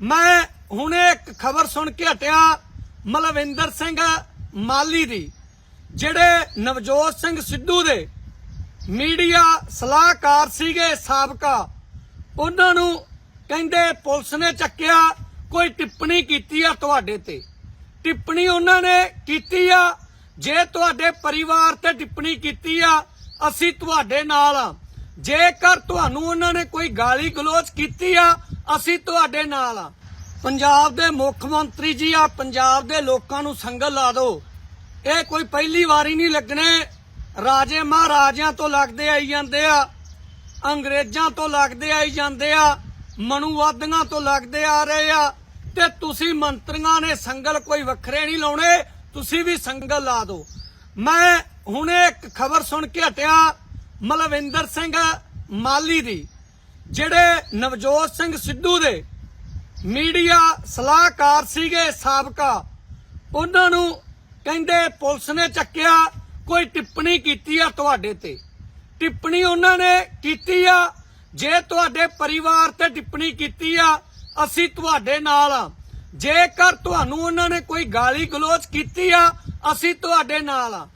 ਮੈਂ ਹੁਣੇ ਇੱਕ ਖਬਰ ਸੁਣ ਕੇ ਹਟਿਆ, ਮਲਵਿੰਦਰ ਸਿੰਘ ਮਾਲੀ ਦੀ, ਜਿਹੜੇ ਨਵਜੋਤ ਸਿੰਘ ਸਿੱਧੂ ਦੇ ਮੀਡੀਆ ਸਲਾਹਕਾਰ ਸੀਗੇ ਸਾਬਕਾ, ਉਹਨਾਂ ਨੂੰ ਕਹਿੰਦੇ ਪੁਲਿਸ ਨੇ ਚੱਕਿਆ, ਕੋਈ ਟਿੱਪਣੀ ਕੀਤੀ ਆ ਤੁਹਾਡੇ ਤੇ। ਟਿੱਪਣੀ ਉਹਨਾਂ ਨੇ ਕੀਤੀ ਆ, ਜੇ ਤੁਹਾਡੇ ਪਰਿਵਾਰ ਤੇ ਟਿੱਪਣੀ ਕੀਤੀ ਆ, ਅਸੀਂ ਤੁਹਾਡੇ ਨਾਲ ਆ। ਜੇਕਰ ਤੁਹਾਨੂੰ ਉਹਨਾਂ ਨੇ ਕੋਈ ਗਾਲੀ ਗਲੋਚ ਕੀਤੀ ਆ ਅਸੀਂ ਤੁਹਾਡੇ ਨਾਲ ਆ। ਪੰਜਾਬ ਦੇ ਮੁੱਖ ਮੰਤਰੀ ਜੀ ਆ, ਪੰਜਾਬ ਦੇ ਲੋਕਾਂ ਨੂੰ ਸੰਗਲ ਲਾ ਦਿਓ। ਇਹ ਕੋਈ ਪਹਿਲੀ ਵਾਰੀ ਨਹੀਂ ਲੱਗਣੇ। ਰਾਜੇ ਮਹਾਰਾਜਿਆਂ ਤੋਂ ਲੱਗਦੇ ਆਈ ਜਾਂਦੇ ਆ। ਅੰਗਰੇਜ਼ਾਂ ਤੋਂ ਲੱਗਦੇ ਆਈ ਜਾਂਦੇ ਆ। ਮਨੂਵਾਦੀਆਂ ਤੋਂ ਲੱਗਦੇ ਆ ਰਹੇ ਆ। ਤੇ ਤੁਸੀਂ ਮੰਤਰੀਆਂ ਨੇ ਸੰਗਲ ਕੋਈ ਵੱਖਰੇ ਨਹੀਂ ਲਾਉਣੇ। ਤੁਸੀਂ ਵੀ ਸੰਗਲ ਲਾ ਦਿਓ। ਮੈਂ ਹੁਣੇ ਇੱਕ ਖਬਰ ਸੁਣ ਕੇ ਹਟਿਆ। ਮਲਵਿੰਦਰ ਸਿੰਘ ਮਾਲੀ ਦੀ। ਜਿਹੜੇ ਨਵਜੋਤ ਸਿੰਘ ਸਿੱਧੂ ਦੇ ਮੀਡੀਆ ਸਲਾਹਕਾਰ ਸੀਗੇ ਸਾਬਕਾ, ਉਹਨਾਂ ਨੂੰ ਕਹਿੰਦੇ ਪੁਲਿਸ ਨੇ ਚੱਕਿਆ, ਕੋਈ ਟਿੱਪਣੀ ਕੀਤੀ ਆ ਤੁਹਾਡੇ ਤੇ। ਟਿੱਪਣੀ ਉਹਨਾਂ ਨੇ ਕੀਤੀ ਆ, ਜੇ ਤੁਹਾਡੇ ਪਰਿਵਾਰ ਤੇ ਟਿੱਪਣੀ ਕੀਤੀ ਆ, ਅਸੀਂ ਤੁਹਾਡੇ ਨਾਲ ਆ। ਜੇਕਰ ਤੁਹਾਨੂੰ ਉਹਨਾਂ ਨੇ ਕੋਈ ਗਾਲੀ ਗਲੋਚ ਕੀਤੀ ਆ, ਅਸੀਂ ਤੁਹਾਡੇ ਨਾਲ ਆ।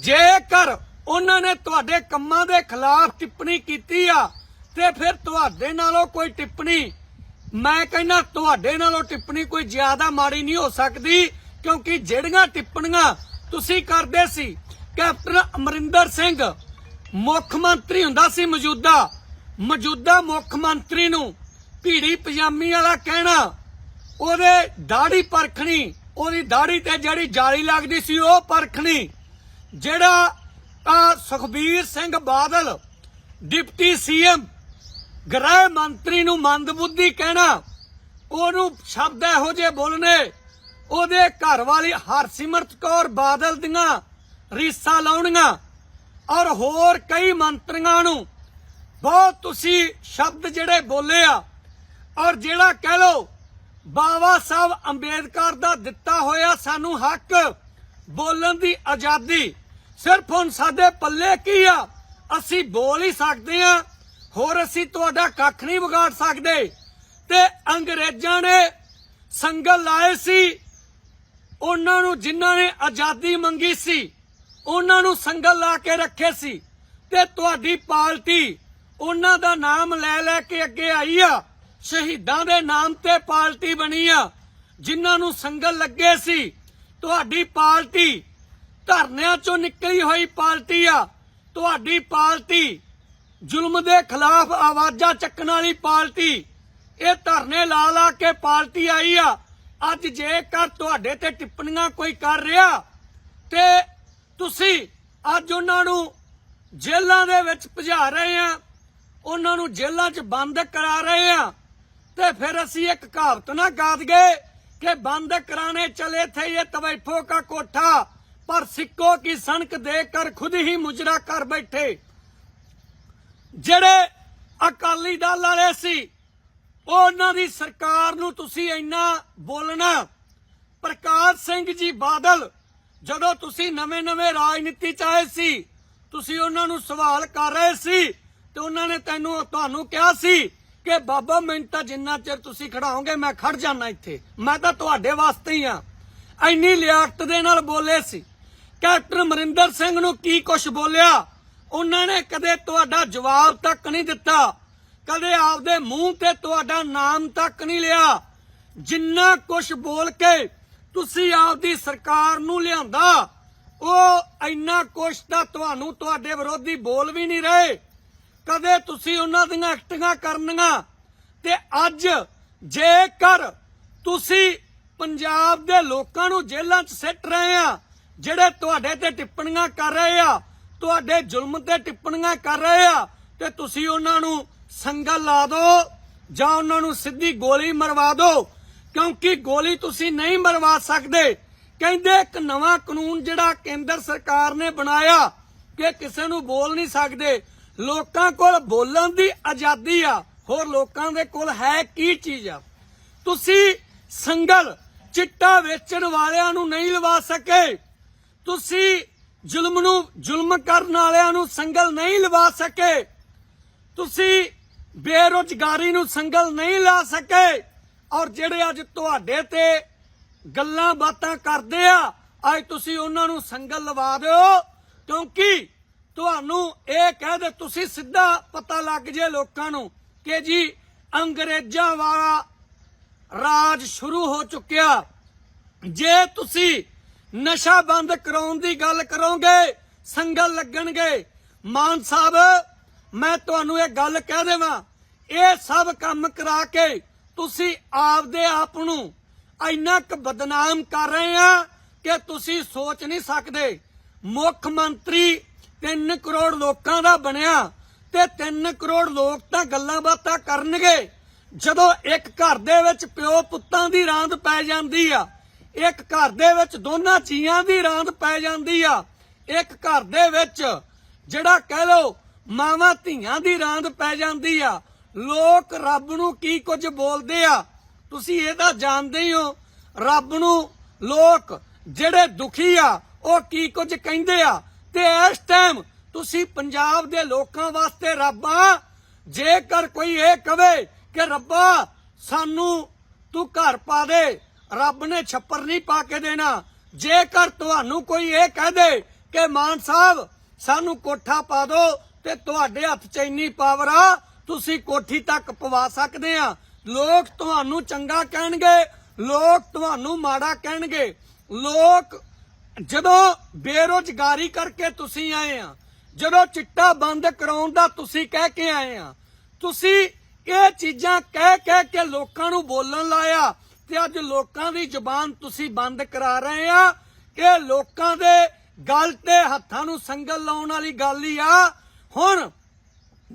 ਜੇਕਰ ਉਹਨਾਂ ਨੇ ਤੁਹਾਡੇ ਕੰਮਾਂ ਦੇ ਖਿਲਾਫ ਟਿੱਪਣੀ ਕੀਤੀ ਆ ਤੇ ਫਿਰ ਤੁਹਾਡੇ ਨਾਲੋਂ ਕੋਈ ਟਿੱਪਣੀ, ਮੈਂ ਕਹਿੰਦਾ ਤੁਹਾਡੇ ਨਾਲੋਂ ਟਿੱਪਣੀ ਕੋਈ ਜ਼ਿਆਦਾ ਮਾੜੀ ਨਹੀਂ ਹੋ ਸਕਦੀ, ਕਿਉਂਕਿ ਜਿਹੜੀਆਂ ਟਿੱਪਣੀਆਂ ਤੁਸੀਂ ਕਰਦੇ ਸੀ, ਕੈਪਟਨ ਅਮਰਿੰਦਰ ਸਿੰਘ ਮੁੱਖ ਮੰਤਰੀ ਹੁੰਦਾ ਸੀ ਮੌਜੂਦਾ ਮੌਜੂਦਾ ਮੁੱਖ ਮੰਤਰੀ ਨੂੰ ਭੀੜੀ ਪਜਾਮੀ ਵਾਲਾ ਕਹਿਣਾ, ਉਹਦੇ ਦਾੜੀ ਪਰਖਣੀ, ਉਹਦੀ ਦਾੜੀ ਤੇ ਜਿਹੜੀ ਜਾਲੀ ਲੱਗਦੀ ਸੀ ਉਹ ਪਰਖਣੀ, ਜਿਹੜਾ ਸੁਖਬੀਰ ਸਿੰਘ ਬਾਦਲ ਡਿਪਟੀ ਸੀਐਮ ਗ੍ਰਹਿ ਮੰਤਰੀ ਨੂੰ ਮੰਦਬੁੱਧੀ ਕਹਿਣਾ, ਉਹਨੂੰ ਸ਼ਬਦ ਇਹੋ ਜਿਹੇ ਬੋਲਨੇ ਉਹਦੇ ਘਰ ਵਾਲੀ ਹਰਸਿਮਰਤ ਕੌਰ ਬਾਦਲ ਦੀਆਂ ਰੀਸਾਂ ਲਾਉਣੀਆਂ ਔਰ ਹੋਰ ਕਈ ਮੰਤਰੀਆਂ ਨੂੰ ਬਹੁਤ ਤੁਸੀਂ ਸ਼ਬਦ ਜਿਹੜੇ ਬੋਲੇ ਆ ਔਰ ਜਿਹੜਾ ਕਹਿ ਲੋ ਬਾਬਾ ਸਾਹਿਬ ਅੰਬੇਦਕਰ ਦਾ ਦਿੱਤਾ ਹੋਇਆ ਸਾਨੂੰ ਹੱਕ ਬੋਲਣ ਦੀ ਆਜ਼ਾਦੀ ਸਿਰਫ ਹੁਣ ਸਾਡੇ ਪੱਲੇ ਕੀ ਆ? ਅਸੀਂ ਬੋਲ ਹੀ ਸਕਦੇ ਆ। ਹੋਰ ਅਸੀਂ ਤੁਹਾਡਾ ਕੱਖ ਨਹੀਂ ਵਿਗਾੜ ਸਕਦੇ। ਤੇ ਅੰਗਰੇਜ਼ਾਂ ਨੇ ਸੰਗਲ ਲਾਏ ਸੀ। ਉਹਨਾਂ ਨੂੰ ਜਿਨ੍ਹਾਂ ਨੇ ਆਜ਼ਾਦੀ ਮੰਗੀ ਸੀ, ਉਹਨਾਂ ਨੂੰ ਸੰਗਲ ਲਾ ਕੇ ਰੱਖੇ ਸੀ। ਤੇ ਤੁਹਾਡੀ ਪਾਰਟੀ ਉਹਨਾਂ ਦਾ ਨਾਮ ਲੈ ਲੈ ਕੇ ਅੱਗੇ ਆਈ ਆ। ਸ਼ਹੀਦਾਂ ਦੇ ਨਾਮ ਤੇ ਪਾਰਟੀ ਬਣੀ ਆ। ਜਿਨ੍ਹਾਂ ਨੂੰ ਸੰਗਲ ਲੱਗੇ ਸੀ, ਤੁਹਾਡੀ ਪਾਰਟੀ ਧਰਨਿਆਂ ਚੋਂ ਨਿਕਲੀ ਹੋਈ ਪਾਰਟੀ ਆ। ਤੁਹਾਡੀ ਪਾਰਟੀ ਜ਼ੁਲਮ ਦੇ ਖਿਲਾਫ ਆਵਾਜ਼ਾਂ ਚੱਕਣ ਵਾਲੀ ਪਾਰਟੀ ਇਹ ਧਰਨੇ ਲਾ ਲਾ ਕੇ ਪਾਰਟੀ ਆਈ ਆ। ਅੱਜ ਜੇਕਰ ਤੁਹਾਡੇ ਤੇ ਟਿੱਪਣੀਆਂ ਕੋਈ ਕਰ ਰਿਹਾ, ਤੇ ਤੁਸੀਂ ਅੱਜ ਉਹਨਾਂ ਨੂੰ ਜੇਲ੍ਹਾਂ ਦੇ ਵਿੱਚ ਭਜਾ ਰਹੇ ਆ, ਉਹਨਾਂ ਨੂੰ ਜੇਲ੍ਹਾਂ 'ਚ ਬੰਦ ਕਰਾ ਰਹੇ ਆ, ਤੇ ਫਿਰ ਅਸੀਂ ਇੱਕ ਕਹਾਵਤ ਨਾ ਗਾਦ ਗਏ ਕਿ ਬੰਦ ਕਰਾਣੇ ਚਲੇ ਥੇ ਇਹ ਤਵੈਫੋ ਕਾ ਕੋਠਾ, ਪਰ ਸਿੱਕੋ ਕੀ ਸਣਕ ਦੇ ਕਰ ਖੁਦ ਹੀ ਮੁਜਰਾ ਕਰ ਬੈਠੇ। ਜਿਹੜੇ ਅਕਾਲੀ ਦਲ ਵਾਲੇ ਸੀ, ਉਹਨਾਂ ਦੀ ਸਰਕਾਰ ਨੂੰ ਤੁਸੀਂ ਇੰਨਾ ਬੋਲਣਾ। ਪ੍ਰਕਾਸ਼ ਸਿੰਘ ਜੀ ਬਾਦਲ, ਜਦੋਂ ਤੁਸੀਂ ਨਵੇਂ-ਨਵੇਂ ਰਾਜਨੀਤੀ ਚ ਆਏ ਸੀ, ਤੁਸੀਂ ਉਹਨਾਂ ਨੂੰ ਸਵਾਲ ਕਰ ਰਹੇ ਸੀ ਤੇ ਉਹਨਾਂ ਨੇ ਤੈਨੂੰ ਤੁਹਾਨੂੰ ਕਿਹਾ ਸੀ ਕਿ, ਬਾਬਾ, ਮੈਨੂੰ ਤਾਂ ਜਿੰਨਾ ਚਿਰ ਤੁਸੀਂ ਖੜਾਓਗੇ, ਮੈਂ ਖੜ ਜਾਣਾ ਇੱਥੇ। ਮੈਂ ਤਾਂ ਤੁਹਾਡੇ ਵਾਸਤੇ ਹੀ ਆ। ਇੰਨੀ ਲਿਆਕਤ ਦੇ ਨਾਲ ਬੋਲੇ ਸੀ। ਕੈਪਟਨ ਅਮਰਿੰਦਰ ਸਿੰਘ ਨੂੰ ਕੀ ਕੁਝ ਬੋਲਿਆ? ਉਹਨਾਂ ਨੇ ਕਦੇ ਤੁਹਾਡਾ ਜਵਾਬ ਤੱਕ ਨਹੀਂ ਦਿੱਤਾ। ਕਦੇ ਆਪਦੇ ਮੂੰਹ ਤੇ ਤੁਹਾਡਾ ਨਾਮ ਤੱਕ ਨਹੀਂ ਲਿਆ। ਜਿੰਨਾ ਕੁਝ ਬੋਲ ਕੇ ਤੁਸੀਂ ਆਪਦੀ ਸਰਕਾਰ ਨੂੰ ਲਿਆਂਦਾ, ਉਹ ਇੰਨਾ ਕੁਝ ਤਾਂ ਤੁਹਾਨੂੰ ਤੁਹਾਡੇ ਵਿਰੋਧੀ ਬੋਲ ਵੀ ਨਹੀਂ ਰਹੇ। ਕਦੇ ਤੁਸੀਂ ਉਹਨਾਂ ਦੀਆਂ ਐਕਟਿੰਗਾਂ ਕਰਨੀਆਂ ਤੇ ਅੱਜ ਜੇਕਰ ਤੁਸੀਂ ਪੰਜਾਬ ਦੇ ਲੋਕਾਂ ਨੂੰ ਜੇਲ੍ਹਾਂ 'ਚ ਸਿੱਟ ਰਹੇ ਆ, ਜਿਹੜੇ ਤੁਹਾਡੇ ਤੇ ਟਿੱਪਣੀਆਂ ਕਰ ਰਹੇ ਆ ਤੁਹਾਡੇ ਜ਼ੁਲਮ ਤੇ ਟਿੱਪਣੀਆਂ ਕਰ ਰਹੇ ਆ ਤੇ ਤੁਸੀਂ ਉਹਨਾਂ ਨੂੰ ਸੰਗਲ ਲਾ ਦਿਓ ਜਾਂ ਉਹਨਾਂ ਨੂੰ ਸਿੱਧੀ ਗੋਲੀ ਮਰਵਾ ਦਿਓ ਕਿਉਂਕਿ ਗੋਲੀ ਤੁਸੀਂ ਨਹੀਂ ਮਰਵਾ ਸਕਦੇ। ਕਹਿੰਦੇ ਇੱਕ ਨਵਾਂ ਕਾਨੂੰਨ ਜਿਹੜਾ ਕੇਂਦਰ ਸਰਕਾਰ ਨੇ ਬਣਾਇਆ ਕਿ ਕਿਸੇ ਨੂੰ ਬੋਲ ਨਹੀਂ ਸਕਦੇ। ਲੋਕਾਂ ਕੋਲ ਬੋਲਣ ਦੀ ਆਜ਼ਾਦੀ ਆ, ਹੋਰ ਲੋਕਾਂ ਦੇ ਕੋਲ ਹੈ ਕੀ ਚੀਜ਼ ਆ? ਤੁਸੀਂ ਸੰਗਲ ਚਿੱਟਾ ਵੇਚਣ ਵਾਲਿਆਂ ਨੂੰ ਨਹੀਂ ਲਵਾ ਸਕੇ। ਤੁਸੀਂ ਜ਼ੁਲਮ ਨੂੰ ਜ਼ੁਲਮ ਕਰਨ ਵਾਲਿਆਂ ਨੂੰ ਸੰਗਲ ਨਹੀਂ ਲਵਾ ਸਕੇ। ਤੁਸੀਂ ਬੇਰੁਜ਼ਗਾਰੀ ਨੂੰ ਸੰਗਲ ਨਹੀਂ ਲਾ ਸਕੇ। ਔਰ ਜਿਹੜੇ ਅੱਜ ਤੁਹਾਡੇ ਤੇ ਗੱਲਾਂ ਬਾਤਾਂ ਕਰਦੇ ਆ, ਅੱਜ ਤੁਸੀਂ ਉਹਨਾਂ ਨੂੰ ਸੰਗਲ ਲਵਾ ਦਿਓ। ਕਿਉਂਕਿ ਤੁਹਾਨੂੰ ਇਹ ਕਹਿ ਦੇ, ਤੁਸੀਂ ਸਿੱਧਾ ਪਤਾ ਲੱਗ ਜੇ ਲੋਕਾਂ ਨੂੰ ਕਿ ਜੀ ਅੰਗਰੇਜ਼ਾਂ ਵਾਲਾ ਰਾਜ ਸ਼ੁਰੂ ਹੋ ਚੁੱਕਿਆ। ਜੇ ਤੁਸੀਂ ਨਸ਼ਾ ਬੰਦ ਕਰਾਉਣ ਦੀ ਗੱਲ ਕਰੋਗੇ, ਸੰਗਲ ਲੱਗਣਗੇ। ਮਾਨ ਸਾਹਿਬ, ਮੈਂ ਤੁਹਾਨੂੰ ਇਹ ਗੱਲ ਕਹਿ ਦੇਵਾਂ, ਇਹ ਸਭ ਕੰਮ ਕਰਾ ਕੇ ਤੁਸੀਂ ਆਪਦੇ ਆਪ ਨੂੰ ਇੰਨਾ ਕੁ ਬਦਨਾਮ ਕਰ ਰਹੇ ਆ ਕਿ ਤੁਸੀਂ ਸੋਚ ਨਹੀਂ ਸਕਦੇ। ਮੁੱਖ ਮੰਤਰੀ 3 ਕਰੋੜ ਲੋਕਾਂ ਦਾ ਬਣਿਆ ਤੇ 3 ਕਰੋੜ ਲੋਕ ਤਾਂ ਗੱਲਾਂ ਬਾਤਾਂ ਕਰਨਗੇ। ਜਦੋਂ ਇੱਕ ਘਰ ਦੇ ਵਿੱਚ ਪਿਓ ਪੁੱਤਾਂ ਦੀ ਰਾਂਦ ਪੈ ਜਾਂਦੀ ਆ ਇੱਕ ਘਰ ਦੇ ਵਿੱਚ ਦੋਨਾਂ ਚੀਆਂ ਦੀ ਰਾਂਦ ਪੈ ਜਾਂਦੀ ਆ। ਇੱਕ ਘਰ ਦੇ ਵਿੱਚ ਜਿਹੜਾ ਕਹਿ ਲੋ ਮਾਵਾਂ ਧੀਆਂ ਦੀ ਰਾਂਦ ਪੈ ਜਾਂਦੀ ਆ। ਲੋਕ ਰੱਬ ਨੂੰ ਕੀ ਕੁਝ ਬੋਲਦੇ ਆ? ਤੁਸੀਂ ਇਹ ਜਾਣਦੇ ਹੀ ਹੋ। ਰੱਬ ਨੂੰ ਲੋਕ ਜਿਹੜੇ ਦੁਖੀ ਆ, ਉਹ ਕੀ ਕੁਝ ਕਹਿੰਦੇ ਆ? ਤੇ ਇਸ ਟਾਈਮ ਤੁਸੀਂ ਪੰਜਾਬ ਦੇ ਲੋਕਾਂ ਵਾਸਤੇ ਰੱਬ ਆ। ਜੇਕਰ ਕੋਈ ਇਹ ਕਵੇ ਕਿ ਰੱਬਾ, ਸਾਨੂੰ ਤੂੰ ਘਰ ਪਾ ਦੇ ਰੱਬ ਨੇ ਛੱਪਰ ਨਹੀਂ ਪਾ ਕੇ ਦੇਣਾ। ਜੇਕਰ ਤੁਹਾਨੂੰ ਕੋਈ ਇਹ ਕਹਿ ਦੇ ਕਿ ਮਾਨ ਸਾਹਿਬ, ਸਾਨੂੰ ਕੋਠਾ ਪਾ ਦਿਓ ਤੇ ਤੁਹਾਡੇ ਹੱਥ 'ਚ ਇੰਨੀ ਪਾਵਰ ਆ, ਤੁਸੀਂ ਕੋਠੀ ਤੱਕ ਪਵਾ ਸਕਦੇ ਆ। ਲੋਕ ਤੁਹਾਨੂੰ ਚੰਗਾ ਕਹਿਣਗੇ, ਲੋਕ ਤੁਹਾਨੂੰ ਮਾੜਾ ਕਹਿਣਗੇ। ਲੋਕ ਜਦੋਂ ਬੇਰੋਜ਼ਗਾਰੀ ਕਰਕੇ ਤੁਸੀਂ ਆਏ ਆ, ਜਦੋਂ ਚਿੱਟਾ ਬੰਦ ਕਰਾਉਣ ਦਾ ਤੁਸੀਂ ਕਹਿ ਕੇ ਆਏ ਆ, ਤੁਸੀਂ ਇਹ ਚੀਜ਼ਾਂ ਕਹਿ ਕਹਿ ਕੇ ਲੋਕਾਂ ਨੂੰ ਬੋਲਣ ਲਾਇਆ ਤੇ ਅੱਜ ਲੋਕਾਂ ਦੀ ਜ਼ੁਬਾਨ ਤੁਸੀਂ ਬੰਦ ਕਰਾ ਰਹੇ ਆ ਕਿ ਲੋਕਾਂ ਦੇ ਗੱਲ ਤੇ ਹੱਥਾਂ ਨੂੰ ਸੰਗਲ ਲਾਉਣ ਵਾਲੀ ਗੱਲ ਹੀ ਆ। ਹੁਣ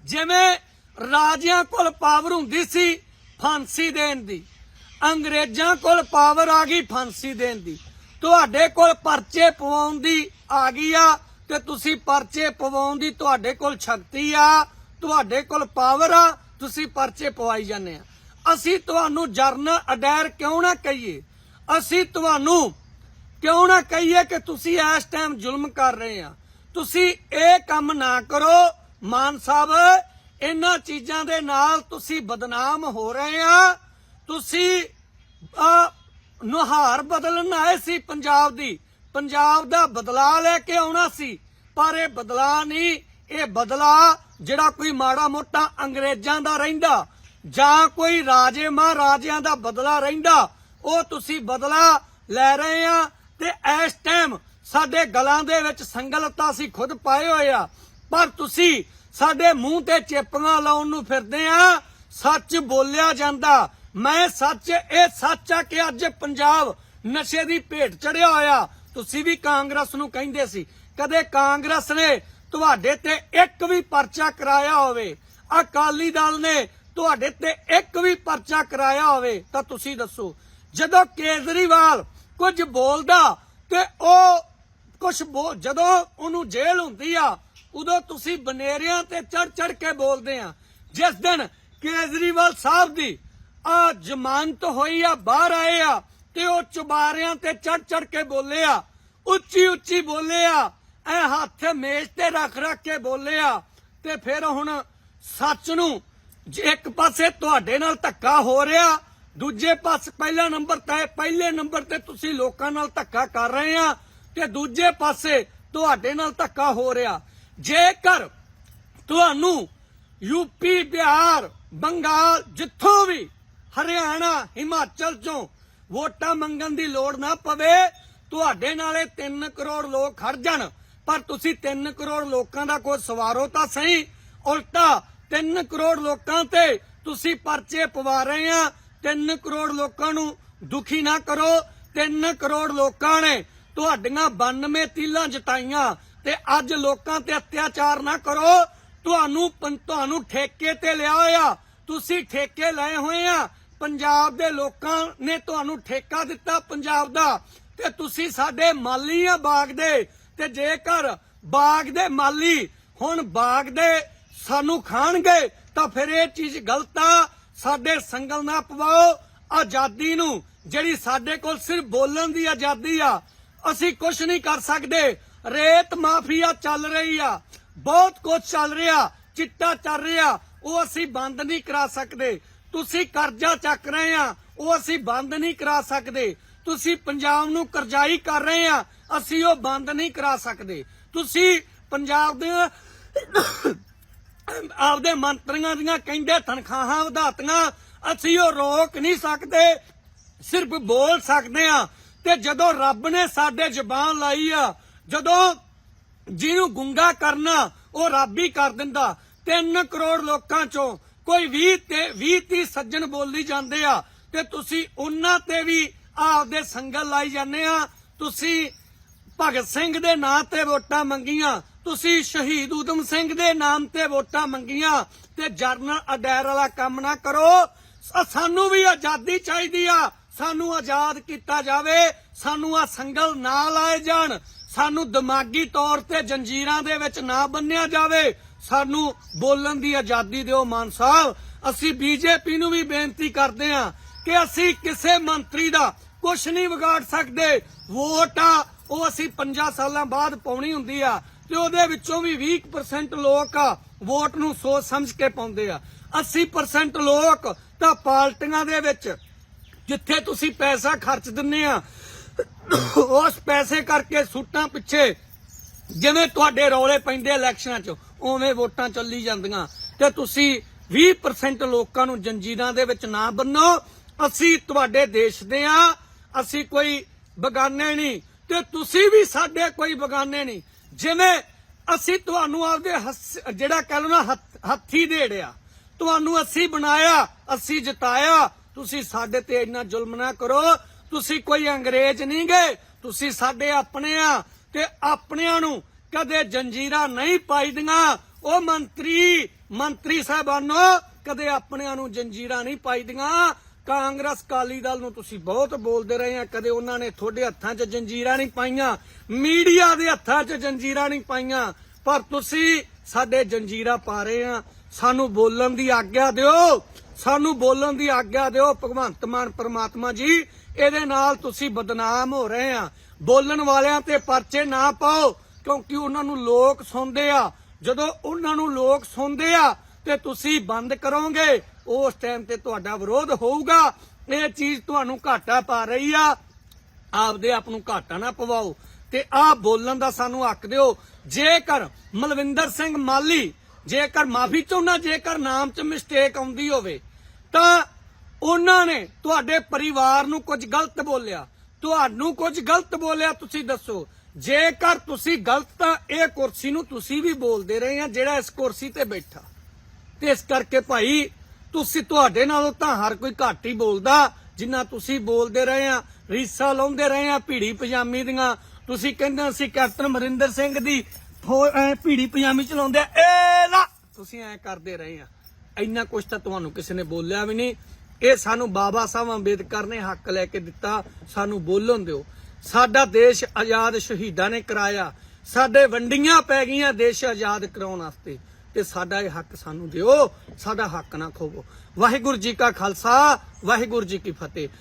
ਜਿਵੇਂ ਰਾਜਿਆਂ ਕੋਲ ਪਾਵਰ ਹੁੰਦੀ ਸੀ ਫਾਂਸੀ ਦੇਣ ਦੀ, ਅੰਗਰੇਜ਼ਾਂ ਕੋਲ ਪਾਵਰ ਆ ਗਈ ਫਾਂਸੀ ਦੇਣ ਦੀ, ਤੁਹਾਡੇ ਕੋਲ ਪਰਚੇ ਪਵਾਉਣ ਦੀ ਆ ਗਈ ਆ ਤੇ ਤੁਸੀਂ ਪਰਚੇ ਪਵਾਉਣ ਦੀ ਤੁਹਾਡੇ ਕੋਲ ਸ਼ਕਤੀ ਆ, ਤੁਹਾਡੇ ਕੋਲ ਪਾਵਰ ਆ, ਤੁਸੀਂ ਪਰਚੇ ਪਵਾਈ ਜਾਂਦੇ ਆ। ਅਸੀਂ ਤੁਹਾਨੂੰ ਜਰਨਲ ਅਡੈਰ ਕਿਉਂ ਨਾ ਕਹੀਏ? ਅਸੀਂ ਤੁਹਾਨੂੰ ਕਿਉਂ ਨਾ ਕਹੀਏ ਕਿ ਤੁਸੀਂ ਇਸ ਟਾਈਮ ਜ਼ੁਲਮ ਕਰ ਰਹੇ ਆ? ਤੁਸੀਂ ਇਹ ਕੰਮ ਨਾ ਕਰੋ, ਮਾਨ ਸਾਹਿਬ। ਇਹਨਾਂ ਚੀਜ਼ਾਂ ਦੇ ਨਾਲ ਤੁਸੀਂ ਬਦਨਾਮ ਹੋ ਰਹੇ ਆ। ਤੁਸੀਂ ਨੁਹਾਰ ਬਦਲਣ ਆਏ ਸੀ ਪੰਜਾਬ ਦੀ। ਪੰਜਾਬ ਦਾ ਬਦਲਾ ਲੈ ਕੇ ਆਉਣਾ ਸੀ, ਪਰ ਇਹ ਬਦਲਾ ਨਹੀਂ। ਇਹ ਬਦਲਾ ਜਿਹੜਾ ਕੋਈ ਮਾੜਾ ਮੋਟਾ ਅੰਗਰੇਜ਼ਾਂ ਦਾ ਰਹਿੰਦਾ ਜਾਂ ਕੋਈ ਰਾਜੇ ਮਹਾਰਾਜਿਆਂ ਦਾ ਬਦਲਾ ਰਹਿੰਦਾ, ਉਹ ਤੁਸੀਂ ਬਦਲਾ ਲੈ ਰਹੇ ਆ ਤੇ ਇਸ ਟਾਈਮ ਸਾਡੇ ਗਲਾਂ ਦੇ ਵਿੱਚ ਸੰਗਲਤਾ ਅਸੀਂ ਖੁਦ ਪਾਏ ਹੋਏ ਆ। ਪਰ ਤੁਸੀਂ ਸਾਡੇ ਮੂੰਹ ਤੇ ਚੇਪੀਆਂ ਲਾਉਣ ਨੂੰ ਫਿਰਦੇ ਆ, ਸੱਚ ਬੋਲਿਆ ਜਾਂਦਾ। ਮੈਂ ਸੱਚ, ਇਹ ਸੱਚ ਆ ਕਿ ਅੱਜ ਪੰਜਾਬ ਨਸ਼ੇ ਦੀ ਭੇਟ ਚੜਿਆ ਹੋਇਆ। ਤੁਸੀਂ ਵੀ ਕਾਂਗਰਸ ਨੂੰ ਕਹਿੰਦੇ ਸੀ, ਕਦੇ ਕਾਂਗਰਸ ਨੇ ਤੁਹਾਡੇ ਤੇ ਇੱਕ ਵੀ ਪਰਚਾ ਕਰਾਇਆ ਹੋਵੇ। ਅਕਾਲੀ ਦਲ ਨੇ ਤੁਹਾਡੇ ਤੇ ਇੱਕ ਵੀ ਪਰਚਾ ਕਰਾਇਆ ਹੋਵੇ ਤਾਂ ਤੁਸੀਂ ਦੱਸੋ। ਜਦੋਂ ਕੇਜਰੀਵਾਲ ਕੁਝ ਬੋਲਦਾ ਤੇ ਉਹ ਕੁਝ ਜਦੋਂ ਉਹਨੂੰ ਜੇਲ੍ਹ ਹੁੰਦੀ ਆ, ਉਦੋਂ ਤੁਸੀਂ ਬਨੇਰਿਆਂ ਤੇ ਚੜ ਚੜ ਕੇ ਬੋਲਦੇ ਆ। ਜਿਸ ਦਿਨ ਕੇਜਰੀਵਾਲ ਸਾਹਿਬ ਦੀ ਆ ਜ਼ਮਾਨਤ ਹੋਈ ਆ, ਬਾਹਰ ਆਏ ਆ ਤੇ ਉਹ ਚੁਬਾਰਿਆਂ ਤੇ ਚੜ ਚੜ ਕੇ ਬੋਲੇ ਆ ਉੱਚੀ ਉੱਚੀ ਬੋਲੇ ਆ, ਐ ਹੱਥ ਮੇਜ਼ ਤੇ ਰੱਖ ਰੱਖ ਕੇ ਬੋਲੇ ਆ ਤੇ ਫਿਰ ਹੁਣ ਸੱਚ ਨੂੰ ਇੱਕ ਪਾਸੇ ਤੁਹਾਡੇ ਨਾਲ ਧੱਕਾ ਹੋ ਰਿਹਾ, ਦੂਜੇ ਪਾਸੇ ਪਹਿਲਾ ਨੰਬਰ ਤੇ ਪਹਿਲੇ ਨੰਬਰ ਤੇ ਤੁਸੀਂ ਲੋਕਾਂ ਨਾਲ ਧੱਕਾ ਕਰ ਰਹੇ ਆ ਤੇ ਦੂਜੇ ਪਾਸੇ ਤੁਹਾਡੇ ਨਾਲ ਧੱਕਾ ਹੋ ਰਿਹਾ। ਜੇਕਰ ਤੁਹਾਨੂੰ ਯੂਪੀ ਬਿਹਾਰ, ਬੰਗਾਲ ਜਿੱਥੋਂ ਵੀ ਹਰਿਆਣਾ, ਹਿਮਾਚਲ ਚੋਂ ਵੋਟਾਂ ਮੰਗਣ ਦੀ ਲੋੜ ਨਾ ਪਵੇ, ਤੁਹਾਡੇ ਨਾਲੇ 3 ਕਰੋੜ ਲੋਕ ਖੜ ਜਾਣ। ਪਰ ਤੁਸੀਂ 3 ਕਰੋੜ ਲੋਕਾਂ ਦਾ ਕੋਈ ਸਵਾਰੋ ਤਾਂ ਸਹੀ, ਉਲਟਾ 3 ਕਰੋੜ ਲੋਕਾਂ ਤੇ ਤੁਸੀਂ ਪਰਚੇ ਪਵਾ ਰਹੇ ਆ। 3 ਕਰੋੜ ਲੋਕਾਂ ਨੂੰ ਦੁਖੀ ਨਾ ਕਰੋ। 3 ਕਰੋੜ ਲੋਕਾਂ ਨੇ ਤੁਹਾਡੀਆਂ 92 ਤੀਲਾਂ ਜਤਾਈਆਂ ਤੇ ਅੱਜ ਲੋਕਾਂ ਤੇ ਅਤਿਆਚਾਰ ਨਾ ਕਰੋ। ਤੁਹਾਨੂੰ ਤੁਹਾਨੂੰ ਠੇਕੇ ਤੇ ਲਿਆ ਹੋਇਆ। ਤੁਸੀਂ ਠੇਕੇ ਲਏ ਹੋਏ ਆ। ਪੰਜਾਬ ਦੇ ਲੋਕਾਂ ਨੇ ਤੁਹਾਨੂੰ ਠੇਕਾ ਦਿੱਤਾ ਪੰਜਾਬ ਦਾ। ਤੇ ਤੁਸੀਂ ਸਾਡੇ ਮਾਲੀ ਆ ਬਾਗ ਦੇ। ਤੇ ਜੇਕਰ ਬਾਗ ਦੇ ਮਾਲੀ ਹੁਣ ਬਾਗ ਦੇ ਸਾਨੂੰ ਖਾਣਗੇ, ਤਾਂ ਫਿਰ ਇਹ ਚੀਜ਼ ਗਲਤ ਆ। ਸਾਡੇ ਸੰਗਲ ਨਾ ਪਵਾਓ ਆਜ਼ਾਦੀ ਨੂੰ, ਜਿਹੜੀ ਸਾਡੇ ਕੋਲ ਸਿਰਫ ਬੋਲਣ ਦੀ ਆਜ਼ਾਦੀ ਆ। ਅਸੀਂ ਕੁਝ ਨਹੀਂ ਕਰ ਸਕਦੇ। ਰੇਤ ਮਾਫੀਆ ਚੱਲ ਰਹੀ ਆ। ਬਹੁਤ ਕੁਝ ਚੱਲ ਰਿਹਾ, ਚਿੱਟਾ ਚੱਲ ਰਿਹਾ। ਉਹ ਅਸੀਂ ਬੰਦ ਨਹੀਂ ਕਰਾ ਸਕਦੇ। ਤੁਸੀਂ ਕਰਜ਼ਾ ਚੱਕ ਰਹੇ ਆ, ਉਹ ਅਸੀਂ ਬੰਦ ਨਹੀਂ ਕਰਾ ਸਕਦੇ। ਤੁਸੀਂ ਪੰਜਾਬ ਨੂੰ ਕਰਜ਼ਾਈ ਕਰ ਰਹੇ ਆ, ਅਸੀਂ ਉਹ ਬੰਦ ਨਹੀਂ ਕਰਾ ਸਕਦੇ। ਤੁਸੀਂ ਪੰਜਾਬ ਦੇ ਆਪਦੇ ਮੰਤਰੀਆਂ ਦੀਆਂ ਕਹਿੰਦੇ ਤਨਖਾਹਾਂ ਵਧਾਤੀਆਂ, ਅਸੀਂ ਉਹ ਰੋਕ ਨਹੀਂ ਸਕਦੇ, ਸਿਰਫ ਬੋਲ ਸਕਦੇ ਆ ਤੇ ਜਦੋਂ ਰੱਬ ਨੇ ਸਾਡੇ ਜ਼ਬਾਨ ਲਾਈ ਆ, ਜਦੋਂ ਜਿਹਨੂੰ ਗੁੰਗਾ ਕਰਨਾ, ਉਹ ਰੱਬ ਹੀ ਕਰ ਦਿੰਦਾ। 3 ਕਰੋੜ ਲੋਕਾਂ ਚੋਂ ਕੋਈ 20 ਤੇ 20 30 ਸੱਜਣ ਬੋਲੀ ਜਾਂਦੇ ਆ। ਤੇ ਤੁਸੀਂ ਉਹਨਾਂ ਤੇ ਵੀ ਆਪਦੇ ਸੰਗਲ ਲਾਈ ਜਾਂਦੇ ਆ। ਤੁਸੀਂ ਭਗਤ ਸਿੰਘ ਦੇ ਨਾਂ ਤੇ ਵੋਟਾਂ ਮੰਗੀਆਂ। ਤੁਸੀਂ ਸ਼ਹੀਦ ਊਧਮ ਸਿੰਘ ਦੇ ਨਾਮ ਤੇ ਵੋਟਾਂ ਮੰਗੀਆਂ ਤੇ ਜਰਨਲ ਅਡੈਰ ਵਾਲਾ ਕੰਮ ਨਾ ਕਰੋ। ਸਾਨੂੰ ਵੀ ਆਜ਼ਾਦੀ ਚਾਹੀਦੀ ਆ। ਸਾਨੂੰ ਆਜ਼ਾਦ ਕੀਤਾ ਜਾਵੇ। ਸਾਨੂੰ ਆ ਸੰਗਲ ਨਾ ਲਾਏ ਜਾਣ। ਸਾਨੂੰ ਦਿਮਾਗੀ ਤੌਰ ਤੇ ਜੰਜੀਰਾਂ ਦੇ ਵਿੱਚ ਨਾ ਬੰਨਿਆ ਜਾਵੇ। ਸਾਨੂੰ ਬੋਲਣ ਦੀ ਆਜ਼ਾਦੀ ਦਿਓ ਮਾਨ ਸਾਹਿਬ। ਅਸੀਂ ਬੀਜੇਪੀ ਨੂੰ ਵੀ ਬੇਨਤੀ ਕਰਦੇ ਹਾਂ ਕਿ ਅਸੀਂ ਕਿਸੇ ਮੰਤਰੀ ਦਾ ਕੁਝ ਨਹੀਂ ਵਿਗਾੜ ਸਕਦੇ। ਵੋਟ ਆ, ਉਹ ਅਸੀਂ 5 ਸਾਲਾਂ ਬਾਅਦ ਪਾਉਣੀ ਹੁੰਦੀ ਆ। ਤੇ ਉਹਦੇ ਵਿੱਚੋਂ ਵੀ 20% ਲੋਕ ਵੋਟ ਨੂੰ ਸੋਚ ਸਮਝ ਕੇ ਪਾਉਂਦੇ ਆ। 80% ਲੋਕ ਤਾਂ ਪਾਰਟੀਆਂ ਦੇ ਵਿੱਚ, ਜਿੱਥੇ ਤੁਸੀਂ ਪੈਸਾ ਖਰਚ ਦਿੰਨੇ ਆ, ਉਸ ਪੈਸੇ ਕਰਕੇ ਸੂਟਾਂ ਪਿੱਛੇ ਜਿਵੇਂ ਤੁਹਾਡੇ ਰੌਲੇ ਪੈਂਦੇ ਇਲੈਕਸ਼ਨਾਂ 'ਚ, ਉਵੇਂ ਵੋਟਾਂ ਚੱਲੀ ਜਾਂਦੀਆਂ। ਤੇ ਤੁਸੀਂ 20% ਲੋਕਾਂ ਨੂੰ ਜੰਜੀਰਾਂ ਦੇ ਵਿੱਚ ਨਾ ਬੰਨੋ। ਅਸੀਂ ਤੁਹਾਡੇ ਦੇਸ਼ ਦੇ ਆ, ਅਸੀਂ ਕੋਈ ਬਗਾਨੇ ਨਹੀਂ। ਤੇ ਤੁਸੀਂ ਵੀ ਸਾਡੇ ਕੋਈ ਬਗਾਨੇ ਨਹੀਂ। ਜਿਵੇਂ ਅਸੀਂ ਤੁਹਾਨੂੰ ਆਪਦੇ ਜਿਹੜਾ ਕਹਿ ਲਓ ਨਾ ਹੱਥੀ ਦੇੜਿਆ, ਤੁਹਾਨੂੰ ਅਸੀਂ ਬਣਾਇਆ, ਅਸੀਂ ਜਿਤਾਇਆ, ਤੁਸੀਂ ਸਾਡੇ ਤੇ ਇੰਨਾ ਜ਼ੁਲਮ ਨਾ ਕਰੋ, ਤੁਸੀਂ ਕੋਈ ਅੰਗਰੇਜ਼ ਨਹੀਂ ਗਏ ਤੁਸੀਂ ਸਾਡੇ ਆਪਣੇ ਆ ਤੇ ਆਪਣਿਆਂ ਨੂੰ ਕਦੇ ਜੰਜੀਰਾ ਨਹੀਂ ਪਾਈਦੀਆਂ ਉਹ ਮੰਤਰੀ ਮੰਤਰੀ ਸਾਹਿਬਾਨੋ, ਕਦੇ ਆਪਣਿਆਂ ਨੂੰ ਜੰਜੀਰਾ ਨਹੀਂ ਪਾਈਦੀਆਂ ਕਾਂਗਰਸ ਕਾਲੀ ਦਲ ਨੂੰ ਤੁਸੀਂ ਬਹੁਤ ਬੋਲਦੇ ਰਹੇ ਆ, ਕਦੇ ਉਹਨਾਂ ਨੇ ਤੁਹਾਡੇ ਹੱਥਾਂ 'ਚ ਜੰਜੀਰਾਂ ਨਹੀਂ ਪਾਈਆਂ, ਮੀਡੀਆ ਦੇ ਹੱਥਾਂ 'ਚ ਜੰਜੀਰਾਂ ਨਹੀਂ ਪਾਈਆਂ, ਪਰ ਤੁਸੀਂ ਸਾਡੇ ਜੰਜੀਰਾ ਪਾ ਰਹੇ ਆ। ਸਾਨੂੰ ਬੋਲਣ ਦੀ ਆਗਿਆ ਦਿਓ, ਸਾਨੂੰ ਬੋਲਣ ਦੀ ਆਗਿਆ ਦਿਓ, ਭਗਵੰਤ ਮਾਨ, ਪ੍ਰਮਾਤਮਾ ਜੀ, ਇਹਦੇ ਨਾਲ ਤੁਸੀਂ ਬਦਨਾਮ ਹੋ ਰਹੇ ਆ। ਬੋਲਣ ਵਾਲਿਆਂ ਤੇ ਪਰਚੇ ਨਾ ਪਾਓ, ਕਿਉਂਕਿ ਉਹਨਾਂ ਨੂੰ ਲੋਕ ਸੁਣਦੇ ਆ। ਜਦੋਂ ਉਹਨਾਂ ਨੂੰ ਲੋਕ ਸੁਣਦੇ ਆ, ਤੇ ਤੁਸੀਂ ਬੰਦ ਕਰੋਗੇ ਉਸ ਟਾਈਮ ਤੇ ਤੁਹਾਡਾ ਵਿਰੋਧ ਹੋਊਗਾ। ਇਹ ਚੀਜ਼ ਤੁਹਾਨੂੰ ਘਾਟਾ ਪਾ ਰਹੀ ਆ। ਆਪਦੇ ਆਪ ਨੂੰ ਘਾਟਾ ਨਾ ਪਵਾਓ। ਤੇ ਆਹ ਬੋਲਣ ਦਾ ਸਾਨੂੰ ਹੱਕ ਦਿਓ। ਜੇਕਰ ਮਲਵਿੰਦਰ ਸਿੰਘ ਮਾਲੀ, ਜੇਕਰ ਮਾਫੀ ਚਾਹੁੰਦਾ, ਜੇਕਰ ਨਾਮ 'ਚ ਮਿਸਟੇਕ ਆਉਂਦੀ ਹੋਵੇ, ਤਾਂ ਉਹਨਾਂ ਨੇ ਤੁਹਾਡੇ ਪਰਿਵਾਰ ਨੂੰ ਕੁਝ ਗਲਤ ਬੋਲਿਆ। ਤੁਹਾਨੂੰ ਕੁਝ ਗਲਤ ਬੋਲਿਆ, ਤੁਸੀਂ ਦੱਸੋ। ਜੇਕਰ ਤੁਸੀਂ ਗਲਤ ਤਾਂ ਇਹ ਕੁਰਸੀ ਨੂੰ ਤੁਸੀਂ ਵੀ ਬੋਲਦੇ ਰਹੇ ਆ ਜਿਹੜਾ ਇਸ ਕੁਰਸੀ ਤੇ ਬੈਠਾ। ਤੇ ਇਸ ਕਰਕੇ ਭਾਈ ਤੁਸੀਂ ਤੁਹਾਡੇ ਨਾਲੋਂ ਤਾਂ ਹਰ ਕੋਈ ਘੱਟ ਹੀ ਬੋਲਦਾ, ਜਿੰਨਾ ਤੁਸੀਂ ਬੋਲਦੇ ਰਹੇ ਆ, ਰੀਸਾ ਲਾਉਂਦੇ ਰਹੇ ਆ ਭੀੜੀ ਪਜਾਮੀ ਦੀਆਂ। ਤੁਸੀਂ ਕਹਿੰਦੇ ਅਸੀਂ ਕੈਪਟਨ ਅਮਰਿੰਦਰ ਸਿੰਘ ਦੀ ਭੀੜੀ ਪਜਾਮੀ ਚਲਾਉਂਦੇ ਏ ਲਾ ਤੁਸੀਂ ਐ ਕਰਦੇ ਰਹੇ ਆ। ਇੰਨਾ ਕੁਛ ਤਾਂ ਤੁਹਾਨੂੰ ਕਿਸੇ ਨੇ ਬੋਲਿਆ ਵੀ ਨਹੀਂ। ਇਹ ਸਾਨੂੰ ਬਾਬਾ ਸਾਹਿਬ ਅੰਬੇਦਕਰ ਨੇ ਹੱਕ ਲੈ ਕੇ ਦਿੱਤਾ, ਸਾਨੂੰ ਬੋਲਣ ਦਿਓ। ਸਾਡਾ ਦੇਸ਼ ਆਜ਼ਾਦ ਸ਼ਹੀਦਾਂ ਨੇ ਕਰਾਇਆ। ਸਾਡੇ ਵੰਡੀਆਂ ਪੈ ਗਈਆਂ ਦੇਸ਼ ਆਜ਼ਾਦ ਕਰਾਉਣ ਵਾਸਤੇ। ਤੇ ਸਾਡਾ ਇਹ ਹੱਕ ਸਾਨੂੰ ਦਿਓ, ਸਾਡਾ ਹੱਕ ਨਾ ਖੋਵੋ। ਵਾਹਿਗੁਰੂ ਜੀ ਕਾ ਖਾਲਸਾ, ਵਾਹਿਗੁਰੂ ਜੀ ਕੀ ਫਤਿਹ।